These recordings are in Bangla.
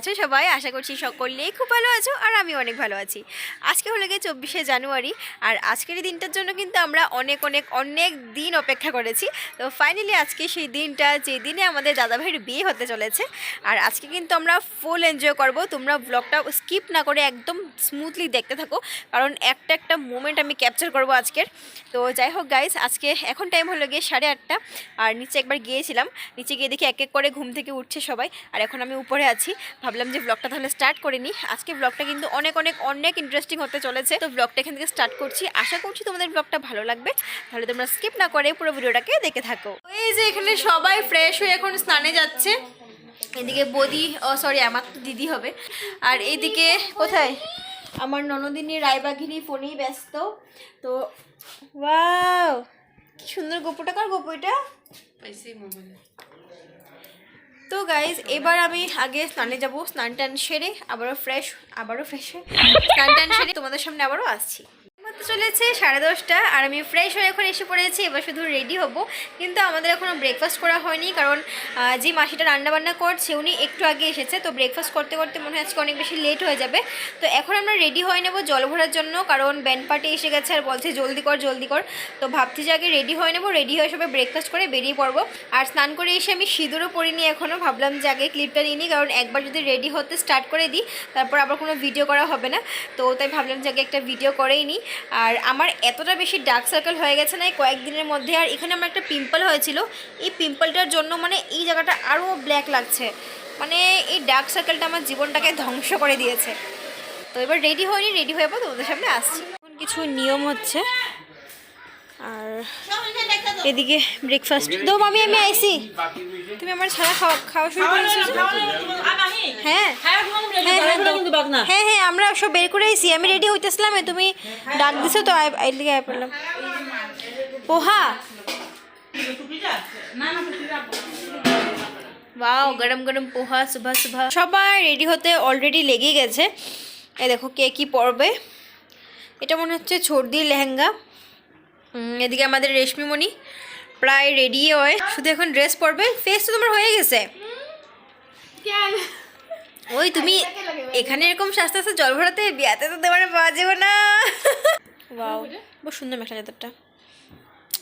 আছো সবাই? আশা করছি সকলেই খুব ভালো আছো আর আমি অনেক ভালো আছি। আজকে হলো গিয়ে চব্বিশে জানুয়ারি আর আজকের এই দিনটার জন্য কিন্তু আমরা অনেক অনেক অনেক দিন অপেক্ষা করেছি। তো ফাইনালি আজকে সেই দিনটা, যে দিনে আমাদের দাদাভাইয়ের বিয়ে হতে চলেছে আর আজকে কিন্তু আমরা ফুল এনজয় করব। তোমরা ব্লগটা স্কিপ না করে একদম স্মুথলি দেখতে থাকো কারণ একটা একটা মোমেন্ট আমি ক্যাপচার করব আজকের। তো যাই হোক গাইস আজকে এখন টাইম হলো গিয়ে সাড়ে আটটা আর নিচে একবার গিয়েছিলাম। নিচে গিয়ে দেখি এক এক করে ঘুম থেকে উঠছে সবাই আর এখন আমি উপরে আছি। ভাবলাম যে ব্লগটা তাহলে স্টার্ট করে নিই। আজকে ব্লগটা কিন্তু অনেক অনেক অনেক ইন্টারেস্টিং হতে চলেছে। তো ব্লগটা এখান থেকে স্টার্ট করছি। আশা করছি তোমাদের ব্লগটা ভালো লাগবে। তাহলে তোমরা স্কিপ না করে পুরো ভিডিওটাকে দেখে থাকো। এই যে এখানে সবাই ফ্রেশ হয়ে এখন স্নানে যাচ্ছে। এদিকে বদি, ও সরি আমার তো দিদি হবে। আর এইদিকে কোথায়? আমার ননদিনী রায়বাঘিনী ফোনেই ব্যস্ত। তো ওয়াও, কি সুন্দর গোপুটা কার গোপু তো গাইজ এবার আমি আগে স্নানে যাব, স্নান টান সেরে আবারও ফ্রেশ আবারও ফ্রেশ স্নান টান সেরে তোমাদের সামনে আবারও আসছি। চলেছে, সাড়ে দশটা, আর আমি ফ্রেশ হয়ে এখন এসে পড়েছি। এবার শুধু রেডি হব। কিন্তু আমাদের এখনও ব্রেকফাস্ট করা হয়নি, কারণ যে মাসিটা রান্নাবান্না করছে, উনি একটু আগে এসেছে। তো ব্রেকফাস্ট করতে করতে মনে হয় আজকে অনেক বেশি লেট হয়ে যাবে। তো এখন আমরা রেডি হয়ে নেব জল ভরার জন্য, কারণ ব্যান্ড পার্টি এসে গেছে আর বলছে, জলদি কর জলদি কর। তো ভাবছি যে আগে রেডি হয়ে নেব রেডি হয়ে সবাই ব্রেকফাস্ট করে বেরিয়ে পড়ব। আর স্নান করে এসে আমি সিঁদুরও পরিনি এখনও ভাবলাম যে আগে ক্লিপটা নিই, কারণ একবার যদি রেডি হতে স্টার্ট করে দিই, তারপর আবার কোনো ভিডিও করা হবে না। তো তাই ভাবলাম যে আগে একটা ভিডিও করেই নিই। আর আমার এতটা বেশি ডার্ক সার্কেল হয়ে গেছে না, এই কয়েকদিনের মধ্যে। আর এখানে আমার একটা পিম্পল হয়েছিল। এই পিম্পলটার জন্য মানে এই জায়গাটা আরও ব্ল্যাক লাগছে। মানে এই ডার্ক সার্কেলটা আমার জীবনটাকে ধ্বংস করে দিয়েছে। তো এবার রেডি হয়নি রেডি হয়ে পর তোমাদের সামনে আসছি। এখন কিছু নিয়ম হচ্ছে। আর এদিকে ব্রেকফাস্ট দো মামি আমি আইসি তুমি আমার ছাড়া খাওয়া খাওয়া শুরু করেছ হ্যাঁ। হ্যাঁ হ্যাঁ হ্যাঁ হ্যাঁ আমরা সব বের করে আইসি আমি রেডি হইতেছিলাম এ তুমি ডাক দিছো তো আই- আইল দিকে আই পড়লাম। পোহা। ওয়াও গরম গরম পোহা সুভা সুভা। সবাই রেডি হতে অলরেডি লেগে গেছে। এই দেখো কে কি পরবে। এটা মনে হচ্ছে ছর্দির লেহেঙ্গা। এদিকে আমাদের রেশমিমণি প্রায় রেডি হয়। শুধু এখন ড্রেস পরবে। ফেস তো তোমার হয়ে গেছে। ওই তুমি এখানে এরকম সাস্তে আস্তে জল ভরাতে বিয়াতে তো তোমার পাওয়া যাবে না। খুব সুন্দর মেখলা চাদরটা।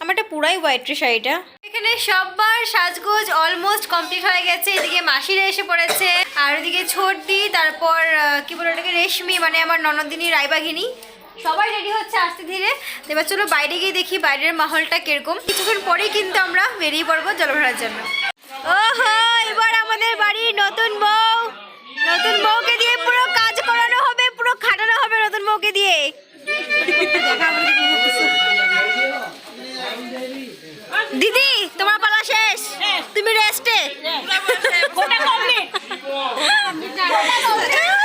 আমার এটা পুরাই হোয়াইট শাড়িটা। এখানে সববার সাজগোজ অলমোস্ট কমপ্লিট হয়ে গেছে। এদিকে মাসিরা এসে পড়েছে। আর ওদিকে ছোটদি তারপর আহ, কি বলে ওটাকে রেশমি মানে আমার ননদিনী রায়বাঘিনী। সবাই রেডি হচ্ছে আসতে ধীরে। এবার চলো বাইরে গিয়ে দেখি বাইরের মাহলটা কীরকম। কিছুক্ষণ পরেই কিন্তু আমরা বেরিয়ে পড়ব জল ভরার জন্য। ওহো এবার আমাদের বাড়ির নতুন বউ। নতুন বউকে দিয়ে পুরো কাজ করানো হবে পুরো খাটানো হবে নতুন বউকে দিয়ে। দিদি তোমার পালা শেষ? তুমি রেস্টে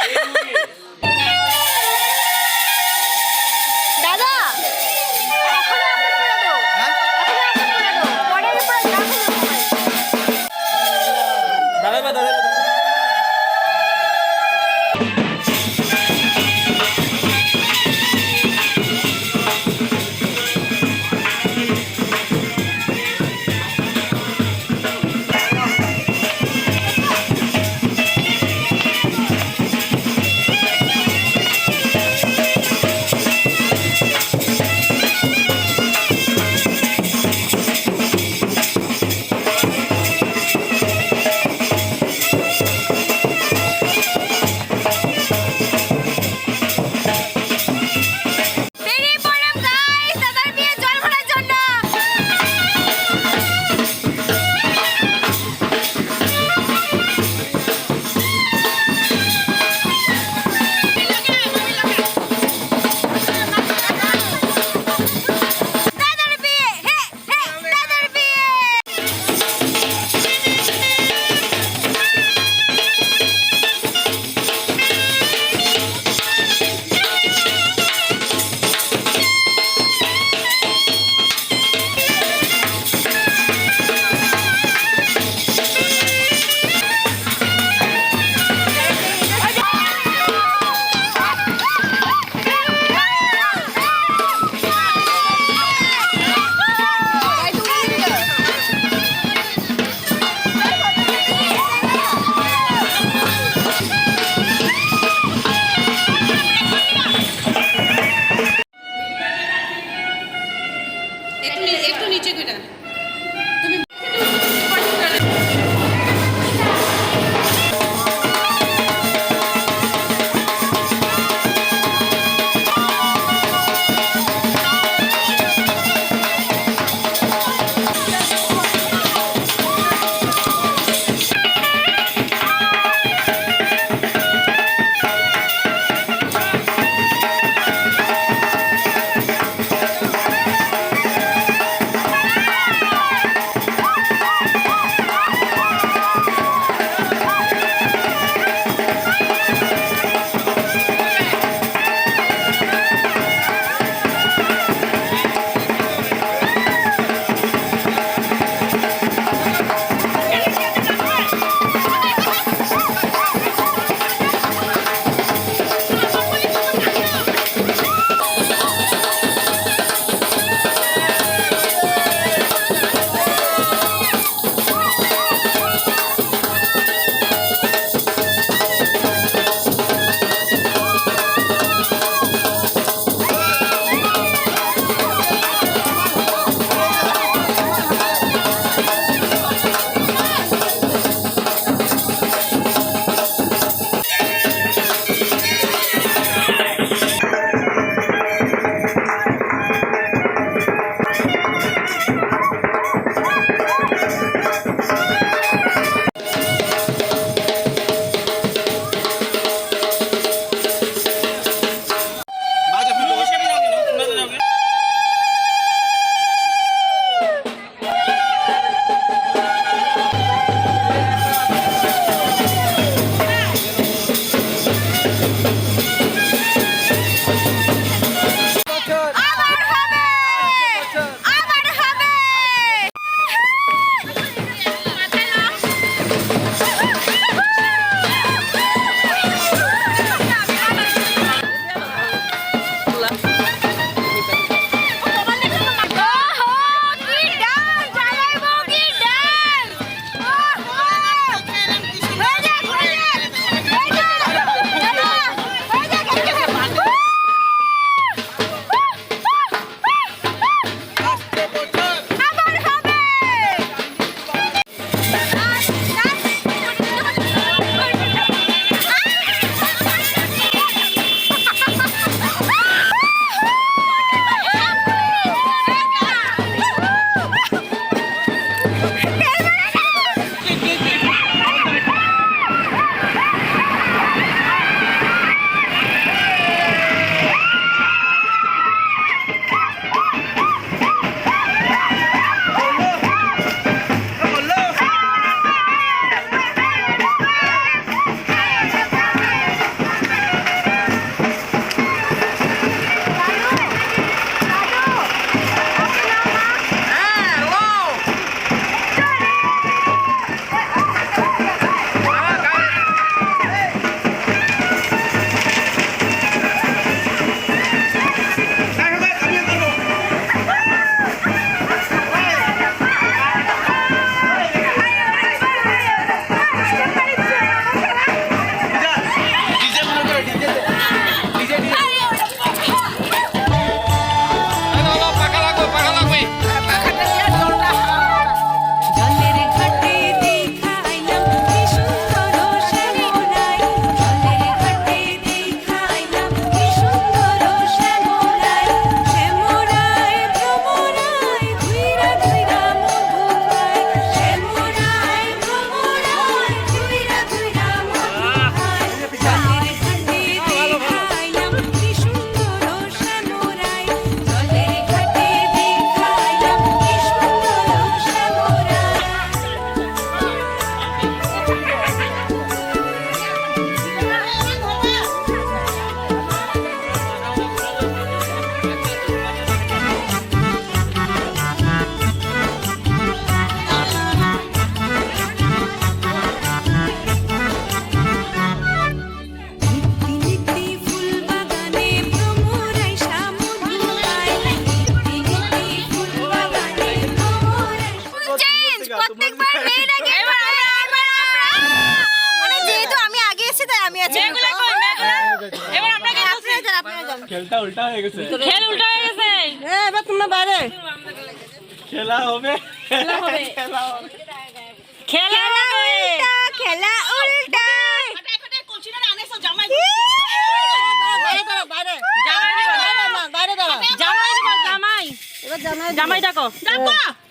জামাই ডাকো। হ্যাঁ।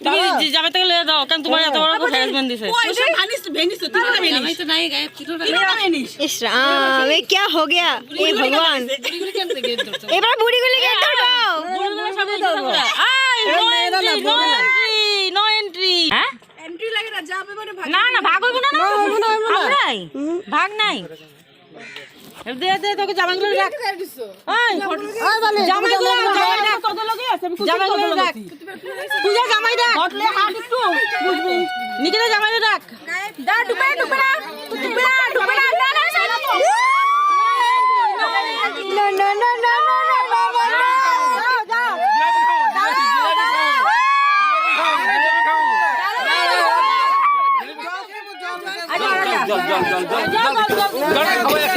ডাকো। তুমি জামাই থেকে লিয়ে দাও কারণ তোমার এত বড় হ্যারাসমেন্ট দিছে। ভানিস ভেনিস তুমি না ভেনিস আমি তো নাই গায়ে কিটো না ভেনিস ইস রাম এ কি হো গয়া? এ ভগবান। এবার বুড়ি গুলি গেট ধরবো। বুড়ি গুলি সব ধরবো I no entry no entry no entry হ্যাঁ? এন্ট্রি লাগে না যা হবে মানে ভাগ না না ভাগ হইবো না না। ভাগ নাই। দে দে তোকে জামাইগুলো রাখ ওই জামাইগুলো জামাই রাখ জামাইগুলো রাখ তুই যা জামাই রাখ নিকিতা জামাই রাখ দা ডুবে ডুবে না ডুবে ডুবে না না না না না না না জল জল জল জল জল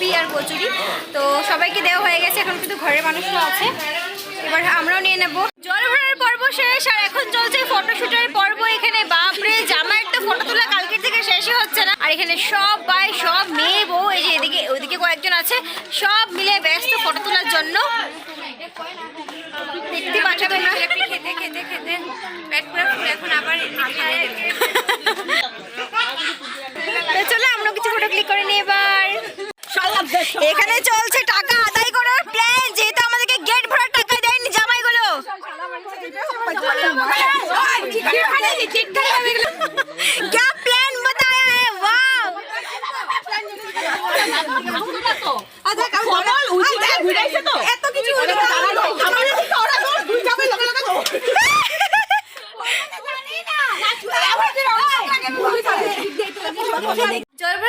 আছে আর কচুরি তো সবাইকে দেওয়া হয়ে গেছে এখন কিন্তু ঘরের মানুষও আছে। এবার আমরাও নিয়ে নেব। জলভরার পর্ব শেষ আর এখন চলছে ফটোশুটের পর্ব এখানে। বাপরে জামাইয়ের তো ফটো তোলা কালকের থেকে শেষই হচ্ছে না। আর এখানে সব ভাই সব মেয়ে বউ এই যে এদিকে ওইদিকে কয়েকজন আছে। সব মিলে ব্যস্ত ফটো তোলার জন্য। দেখতে পাচ্ছ তোমরা। খেতে খেতে খেতে পেট পুরো এখন আবার চলো আমরা কিছু ফটো ক্লিক করে নিই এবার। এখানে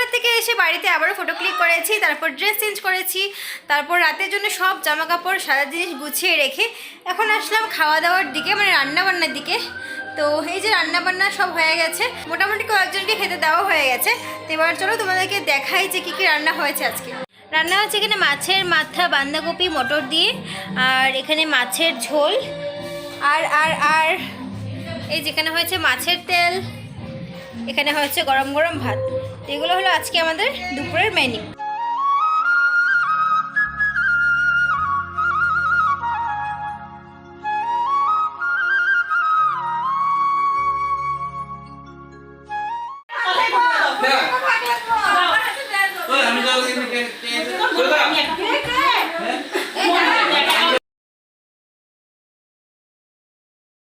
জলভরা থেকে এসে বাড়িতে আবারও ফটো ক্লিক করেছি তারপর ড্রেস চেঞ্জ করেছি তারপর রাতের জন্য সব জামা কাপড় সারা জিনিস গুছিয়ে রেখে এখন আসলাম খাওয়া দাওয়ার দিকে মানে রান্নাবান্নার দিকে। তো এই যে রান্নাবান্না সব হয়ে গেছে মোটামুটি কয়েকজনকে খেতে দেওয়া হয়ে গেছে। তো এবার চলো তোমাদেরকে দেখাই যে কী কী রান্না হয়েছে আজকে। রান্না হচ্ছে এখানে মাছের মাথা বাঁধাকপি মটর দিয়ে আর এখানে মাছের ঝোল। আর আর আর এই যেখানে হয়েছে মাছের তেল এখানে হচ্ছে গরম গরম ভাত। এগুলো হলো আজকে আমাদের দুপুরের মেনু